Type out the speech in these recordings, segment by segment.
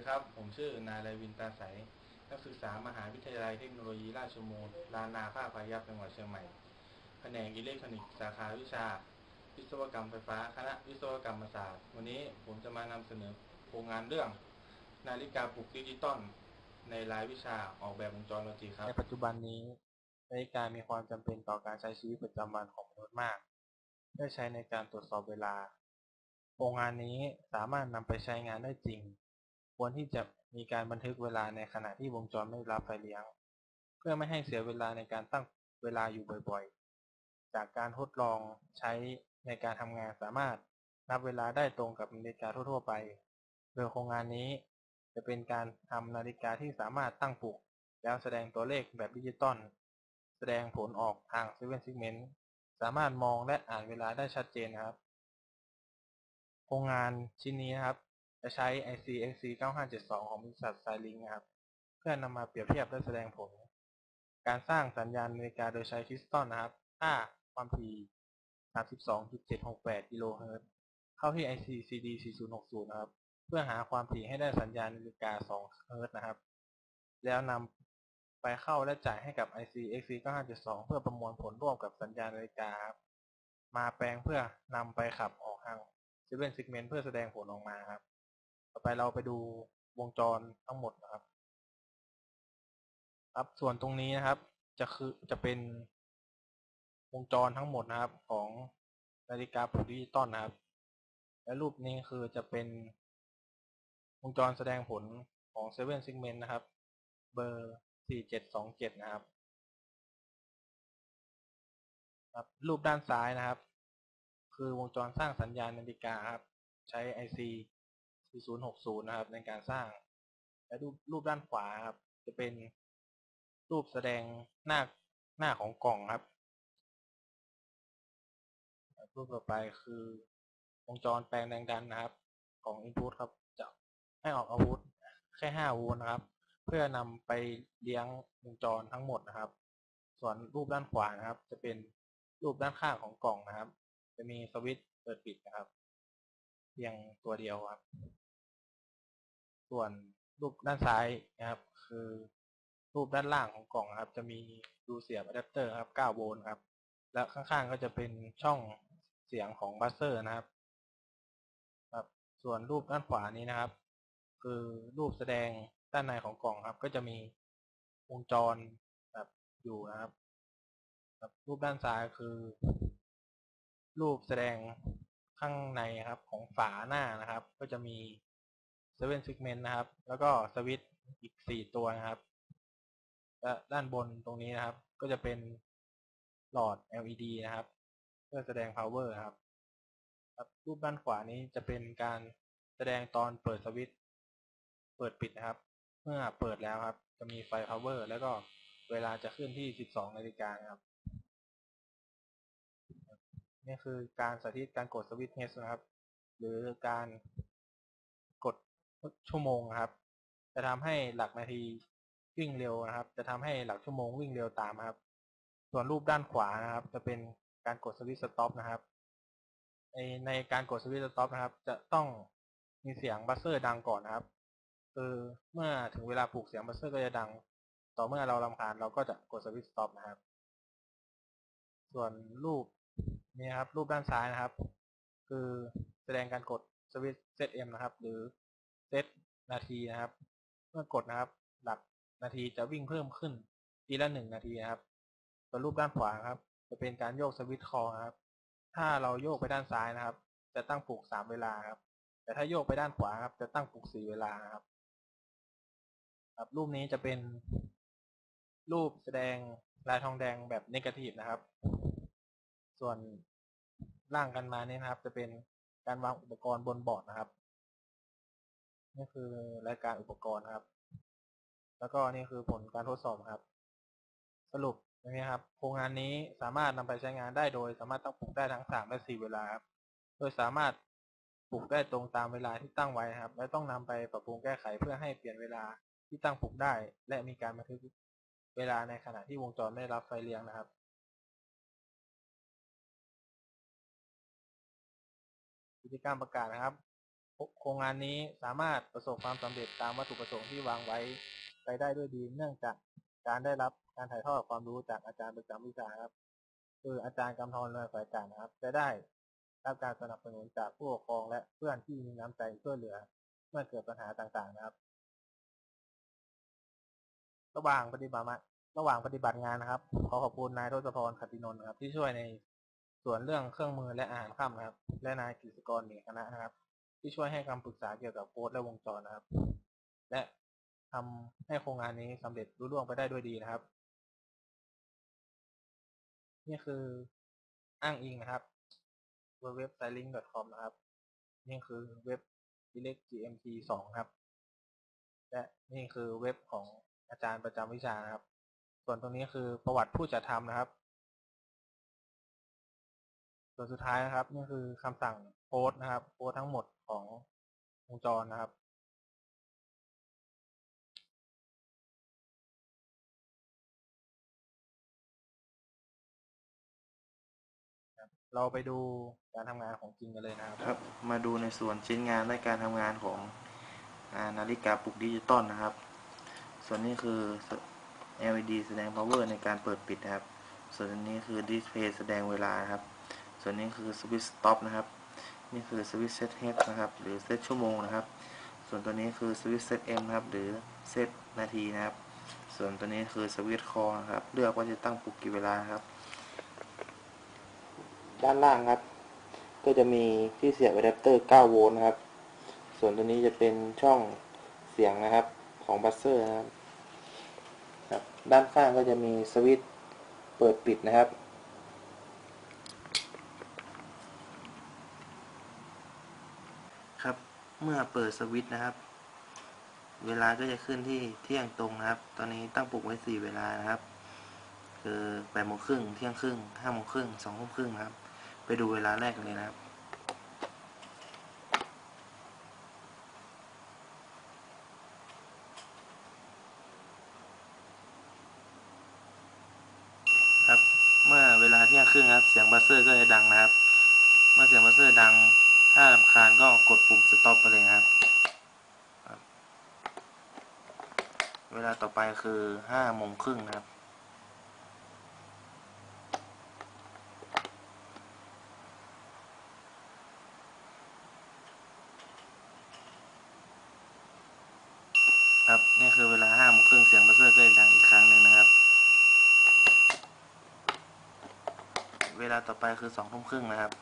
ดีครับ ผมชื่อนายไรวินตาใส นักศึกษามหาวิทยาลัยเทคโนโลยีราชมงคลลานาภาคพายัพจังหวัดเชียงใหม่ แผนกอิเล็กทรอนิกส์สาขาวิชา วิศวกรรมไฟฟ้า คณะวิศวกรรมศาสตร์ วันนี้ผมจะมานำเสนอโครงงานเรื่อง นาฬิกาปลุกดิจิตอลในรายวิชาออกแบบวงจรโลจิครับ ในปัจจุบันนี้ นาฬิกามีความจำเป็นต่อการใช้ชีวิตประจำวันของมนุษย์มาก ได้ใช้ในการตรวจสอบเวลาโครงงานนี้สามารถนำไปใช้งานได้จริง ควรที่จะมีการบันทึกเวลาในขณะที่วงจรไม่รับไฟเลี้ยง เพื่อไม่ให้เสียเวลาในการตั้งเวลาอยู่บ่อยๆ จากการทดลองใช้ในการทำงานสามารถนับเวลาได้ตรงกับนาฬิกาทั่วๆไป โดยโครงงานนี้ จะเป็นการทำนาฬิกาที่สามารถตั้งปลุก แล้วแสดงตัวเลขแบบดิจิตอลแสดงผลออกทาง Seven Segment สามารถมองและอ่านเวลาได้ชัดเจนครับ โครงงานชิ้นนี้นะครับ จะใช้ IC XC 9572 ของบริษัท Xilinx นะครับ เพื่อนำมาเปรียบเทียบและแสดงผล การสร้างสัญญาณนาฬิกาโดยใช้คริสตัลนะครับค่าความถี่ 32.768 กิโลเฮิรตซ์เข้าที่ IC CD 4060 นะครับ เพื่อหาความถี่ให้ได้สัญญาณนาฬิกา 2 เฮิรตซ์นะครับ แล้วนำไปเข้าและจ่ายให้กับ IC XC 9572 เพื่อประมวลผลร่วมกับสัญญาณนาฬิกาครับมาแปลงเพื่อนำไปขับออกทาง Seven Segment เพื่อแสดงผลออกมาครับ ต่อไปเราไปดูวงจรทั้งหมดนะครับ ครับส่วนตรงนี้นะครับ จะคือจะเป็นวงจรทั้งหมดนะครับของนาฬิกาปลุกดิจิตอลนะครับ และรูปนี้คือจะเป็นวงจรแสดงผลของ Seven Segment นะครับ เบอร์4727นะครับครับ รูปด้านซ้ายนะครับ คือวงจรสร้างสัญญาณนาฬิกาครับ ใช้ IC 4060 นะครับ ในการสร้าง และรูปรูปด้านขวาครับ จะเป็นรูปแสดงหน้าหน้าของกล่องครับ รูปต่อไปคือวงจรแปลงแรงดันนะครับ ของ Input ครับ จะให้ออกอาวุธแค่ 5 โวลต์นะครับ เพื่อนำไปเลี้ยงวงจรทั้งหมดนะครับ ส่วนรูปด้านขวานะครับ จะเป็นรูปด้านข้างของกล่องนะครับ จะมีสวิตช์เปิดปิดนะครับ เพียงตัวเดียวครับ ส่วนรูปด้านซ้ายนะครับ คือรูปด้านล่างของกล่องครับ จะมีรูเสียบอะแดปเตอร์ครับ 9 โวลต์ครับ และข้างๆก็จะเป็นช่องเสียงของบัสเซอร์นะครับ ครับ ส่วนรูปด้านขวานี้นะครับ คือรูปแสดงด้านในของกล่องครับ ก็จะมีวงจรแบบอยู่นะครับครับรูปด้านซ้ายคือ รูปแสดงข้างในครับของฝาหน้านะครับ ก็จะมี 7 segment นะครับ แล้วก็สวิตอีก 4 ตัวนะครับ และด้านบนตรงนี้นะครับ ก็จะเป็นหลอด LED นะครับ เพื่อแสดง power ครับครับ รูปด้านขวานี้จะเป็นการแสดงตอนเปิดสวิตเปิดปิดนะครับ เมื่อเปิดแล้วครับ จะมีไฟ power แล้วก็เวลาจะขึ้นที่ 12 นาฬิกานะครับนี่คือการสาธิตการกดสวิตช์ H นะครับ หรือการ ชั่วโมงนะครับ จะทำให้หลักนาทีวิ่งเร็วนะครับ จะทำให้หลักชั่วโมงวิ่งเร็วตามครับ ส่วนรูปด้านขวานะครับ จะเป็นการกดสวิตช์สต็อปนะครับในในการกดสวิตช์สต็อปนะครับ จะต้องมีเสียงบัสเซอร์ดังก่อนนะครับ คือเมื่อถึงเวลาปลุกเสียงบัสเซอร์ก็จะดัง ต่อเมื่อเราลำคาญเราก็จะกดสวิตช์สต็อปนะครับ ส่วนรูปนี้ครับรูปด้านซ้ายนะครับ คือแสดงการกดสวิตช์ ZM นะครับ หรือ เซตนาทีนะครับ เมื่อกดนะครับ หลักนาทีจะวิ่งเพิ่มขึ้นทีละหนึ่งนาทีนะครับส่วนรูปด้านขวาครับ จะเป็นการโยกสวิตช์คอครับ ถ้าเราโยกไปด้านซ้ายนะครับ จะตั้งปลุกสามเวลาครับ แต่ถ้าโยกไปด้านขวาครับ จะตั้งปลุกสี่เวลาครับ ครับ รูปนี้จะเป็น รูปแสดงลายทองแดงแบบเนกาทีฟนะครับ ส่วนล่างกันมาเนี่ยนะครับ จะเป็นการวางอุปกรณ์บนบอร์ดนะครับ นี่คือรายการอุปกรณ์ครับ แล้วก็นี่คือผลการทดสอบครับ สรุปนะครับโครงงานนี้สามารถนำไปใช้งานได้โดย สามารถตั้งปลุกได้ทั้งสามและสี่เวลาครับโดยสามารถปลุกได้ตรงตามเวลาที่ตั้งไว้ครับ และต้องนำไปปรับปรุงแก้ไขเพื่อให้เปลี่ยนเวลาที่ตั้งปลุกได้ และมีการบันทึกเวลาในขณะที่วงจรไม่ได้รับไฟเลี้ยงนะครับกิจกรรมประกาศนะครับ โครงงานนี้สามารถประสบความสำเร็จตามวัตถุประสงค์ที่วางไว้ไปได้ด้วยดี เนื่องจากการได้รับการถ่ายทอดความรู้จากอาจารย์ประจำวิชาครับคืออาจารย์กำธรเรืองสายการนะครับ จะได้รับการสนับสนุนจากผู้ปกครองและเพื่อนที่มีน้ำใจช่วยเหลือ เมื่อเกิดปัญหาต่างๆนะครับ ระหว่างปฏิบัติระหว่างปฏิบัติงานนะครับ ขอขอบคุณนายทศพรขตินนท์ครับ ที่ช่วยในส่วนเรื่องเครื่องมือและอาหารค่ำนะครับ และนายกฤษกรเหนียคณะนะครับ ที่ช่วยให้คำปรึกษาเกี่ยวกับโค้ดและวงจรนะครับ และทำให้โครงงานนี้สำเร็จรุ่ร่วงไปได้ด้วยดีนะครับ นี่คืออ้างอิงนะครับเว็บ s i l i n k c o m นะครับ นี่คือเว็บ elect gmt 2ครับ และนี่คือเว็บของอาจารย์ประจำวิชานะครับ ส่วนตรงนี้คือประวัติผู้จัดทำนะครับ วนสุดท้ายนะครับนี่คือคำสั่งโพสนะครับโพสทั้งหมดของวงจรนะครับ เราไปดูการทำงานของจริงกันเลยนะครับ ครับ มาดูในส่วนชิ้นงานและการทำงานของอานาฬิกาปลุกดิจิตอลนะครับ ส่วนนี้คือ LED แสดง power ในการเปิดปิดนะครับ ส่วนนี้คือดิสเพย์แสดงเวลาครับ ส่วนนี้คือสวิตช์สต็อปนะครับ นี่คือสวิตช์เซตเฮดนะครับ หรือเซตชั่วโมงนะครับ ส่วนตัวนี้คือสวิตช์เซตเอ็มนะครับ หรือเซตนาทีนะครับ ส่วนตัวนี้คือสวิตช์คอนะครับ เลือกว่าจะตั้งปลุกกี่เวลาครับ ด้านล่างครับ ก็จะมีที่เสียบอะแดปเตอร์ 9 โวลต์นะครับ ส่วนตัวนี้จะเป็นช่องเสียงนะครับของบัสเซอร์นะครับ ด้านข้างก็จะมีสวิตช์เปิดปิดนะครับ ครับ เมื่อเปิดสวิตช์นะครับ เวลาก็จะขึ้นที่เที่ยงตรงนะครับ ตอนนี้ตั้งปลุกไว้4เวลานะครับ คือ8โมงครึ่งเที่ยงครึ่ง5โมงครึ่ง2ทุ่มครึ่งนะครับ ไปดูเวลาแรกกันเลยนะครับครับ เมื่อเวลาเที่ยงครึ่งครับ เสียงบัสเซอร์ก็จะดังนะครับ เมื่อเสียงบัสเซอร์ดัง ถ้ารำคาญก็กดปุ่มสต็อปไปเลยนะครับ เวลาต่อไปคือ5โมงครึ่งนะครับ ครับนี่คือเวลาห้าโมงครึ่งเสียงบัสเซอร์ก็ดังอีกครั้งหนึ่งนะครับ เวลาต่อไปคือสองทุ่มครึ่งนะครับ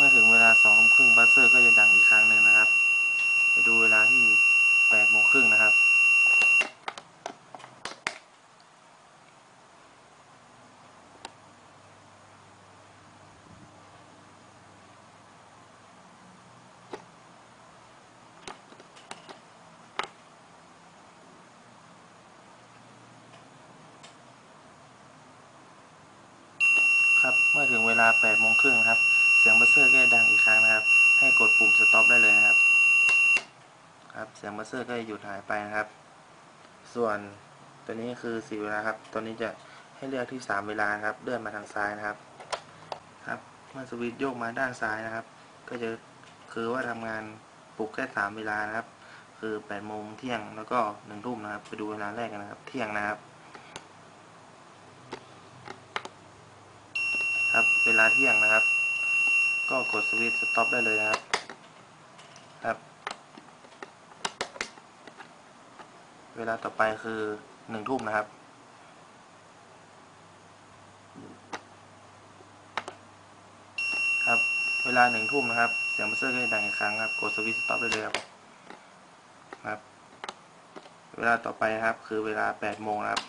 เมื่อถึงเวลาสองทุ่มครึ่งบัสเซ อร์ก็จะดังอีกครั้งหนึ่งนะครับ ไปดูเวลาที่แปดโมงครึ่งนะครับ ครับ เมื่อถึงเวลาแปดโมงครึ่งครับ เสียงบัสเซอร์ก็จะดังอีกครั้งนะครับ ให้กดปุ่มสต็อปได้เลยนะครับ ครับเสียงบัสเซอร์ก็จะหยุดหายไปนะครับ ส่วนตัวนี้คือสี่เวลาครับตัวนี้จะให้เลือกที่สามเวลาครับ เลื่อนมาทางซ้ายนะครับ ครับเมื่อสวิตช์โยกมาด้านซ้ายนะครับ ก็จะคือว่าทำงานปลุกแค่สามเวลานะครับ คือแปดโมงเที่ยงแล้วก็หนึ่งทุ่มนะครับ ไปดูเวลาแรกกันนะครับ เที่ยงนะครับ ครับเวลาเที่ยงนะครับ ก็กดสวิตช์สต็อปได้เลยนะครับครับ เวลาต่อไปคือหนึ่งทุ่มนะครับ ครับ เวลาหนึ่งทุ่มนะครับ เสียงบัสเซอร์ก็จะดังอีกครั้งครับ กดสวิตช์สต็อปได้เลยครับครับ เวลาต่อไปครับ คือเวลาแปดโมงนะครับ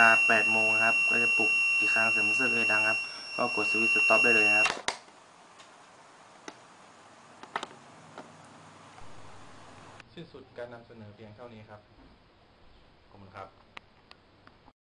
ลา 8 โมงครับ ก็จะปลุกอีกครั้งเสียงเสื้อเลยดังครับ ก็กดสวิตช์สต็อปได้เลยครับ สิ้นสุดการนำเสนอเพียงเท่านี้ครับ ขอบคุณครับ